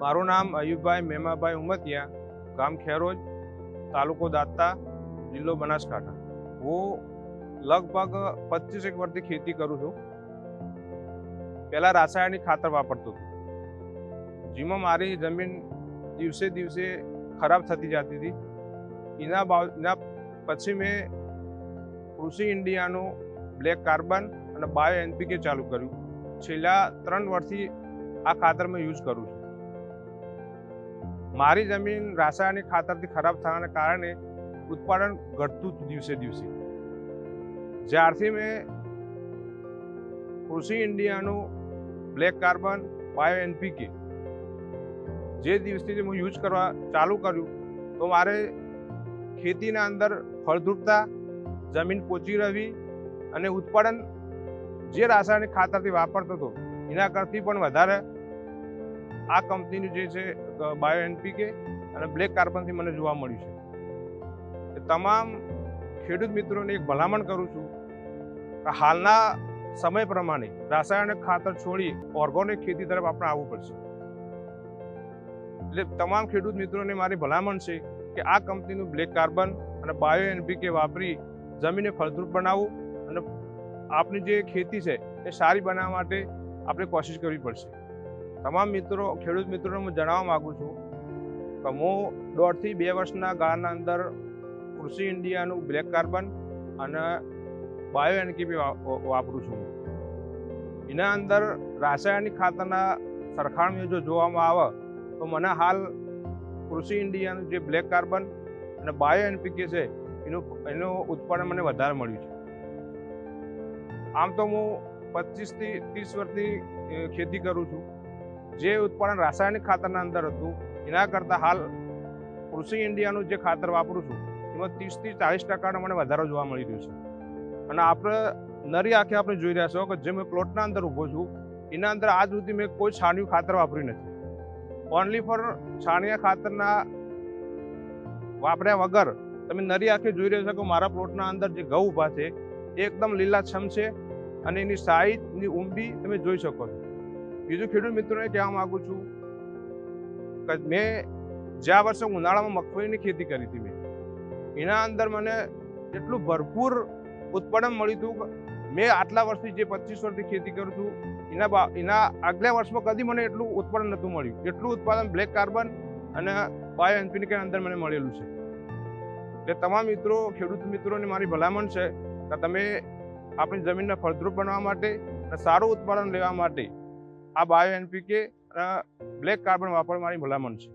મારું નામ અયુબભાઈ મેમાભાઈ ઉમતિયા, ગામ ખેરોજ, તાલુકો દાંતા, જિલ્લો બનાસકાંઠા. હું લગભગ પચીસ એક વર્ષથી ખેતી કરું છું. પહેલાં રાસાયણિક ખાતર વાપરતો હતો. જેમાં મારી જમીન દિવસે દિવસે ખરાબ થતી જતી હતી. એના બાવ, એના પછી મેં કૃષિ ઇન્ડિયાનું બ્લેક કાર્બન અને બાયો એનપીકે ચાલુ કર્યું. છેલ્લા ત્રણ વર્ષથી આ ખાતર મેં યુઝ કરું છું. મારી જમીન રાસાયણિક ખાતરથી ખરાબ થવાના કારણે ઉત્પાદન ઘટતું દિવસે દિવસે. જ્યારથી મેં કૃષિ ઇન્ડિયાનું બ્લેક કાર્બન, બાયો એનપીકે જે દિવસથી હું યુઝ કરવા ચાલુ કર્યું, તો મારે ખેતીના અંદર ફળદ્રુપતા, જમીન પોચી રહેવી અને ઉત્પાદન જે રાસાયણિક ખાતરથી વાપરતો હતો, એના કરતી પણ વધારે આ કંપનીનું જે છે બાયો એનપીકે અને બ્લેક કાર્બનથી મને જોવા મળ્યું છે. તમામ ખેડૂત મિત્રોને એક ભલામણ કરું છું કે હાલના સમય પ્રમાણે રાસાયણિક ખાતર છોડી ઓર્ગોનિક ખેતી તરફ આપણે આવવું પડશે. એટલે તમામ ખેડૂત મિત્રોને મારી ભલામણ છે કે આ કંપનીનું બ્લેક કાર્બન અને બાયો એનપીકે વાપરી જમીનને ફળદ્રુપ બનાવવું અને આપની જે ખેતી છે એ સારી બનાવવા માટે આપણે કોશિશ કરવી પડશે. તમામ મિત્રો, ખેડૂત મિત્રોને હું જણાવવા માગું છું કે હું દોઢથી બે વર્ષના ગાળાના અંદર કૃષિ ઇન્ડિયાનું બ્લેક કાર્બન અને બાયો એનકેપી વાપરું છું. એના અંદર રાસાયણિક ખાતરના સરખામણીઓ જો જોવામાં આવે, તો મને હાલ કૃષિ ઇન્ડિયાનું જે બ્લેક કાર્બન અને બાયો એનપીકે છે, એનું એનું ઉત્પાદન મને વધારે મળ્યું છે. આમ તો હું પચીસથી ત્રીસ વર્ષની ખેતી કરું છું. જે ઉત્પાદન રાસાયણિક ખાતરના અંદર હતું, એના કરતાં હાલ કૃષિ ઇન્ડિયાનું જે ખાતર વાપરું છું, એમાં ત્રીસથી ચાલીસ ટકાનો મને વધારો જોવા મળી રહ્યો છે. અને આપણે નરી આંખે આપણે જોઈ રહ્યા છો કે જે મેં પ્લોટના અંદર ઊભો છું, એના અંદર આજ સુધી મેં કોઈ છાણિયું ખાતર વાપર્યું નથી. ઓનલી ફોર છાણિયા ખાતરના વાપર્યા વગર તમે નરી આંખે જોઈ રહ્યા છો કે મારા પ્લોટના અંદર જે ઘઉં ઊભા છે, એ એકદમ લીલાછમ છે અને એની સાઈઝની ઊંડી તમે જોઈ શકો છો. બીજું ખેડૂત મિત્રોને કહેવા માગું છું કે મેં જ્યાં વર્ષે ઉનાળામાં મગફળીની ખેતી કરી હતી મેં, એના અંદર મને એટલું ભરપૂર ઉત્પાદન મળ્યું હતું મેં આટલા વર્ષથી જે પચીસ વર્ષથી ખેતી કરું છું, એના એના આગલા વર્ષમાં કદી મને એટલું ઉત્પાદન નહોતું મળ્યું. એટલું ઉત્પાદન બ્લેક કાર્બન અને બાયો એનપીની અંદર મને મળેલું છે. એટલે તમામ મિત્રો, ખેડૂત મિત્રોને મારી ભલામણ છે કે તમે આપણી જમીનને ફળદ્રુપ બનાવવા માટે અને સારું ઉત્પાદન લેવા માટે આ બાયો એનપીકે બ્લેક કાર્બન વાપરવાની ભલામણ છે.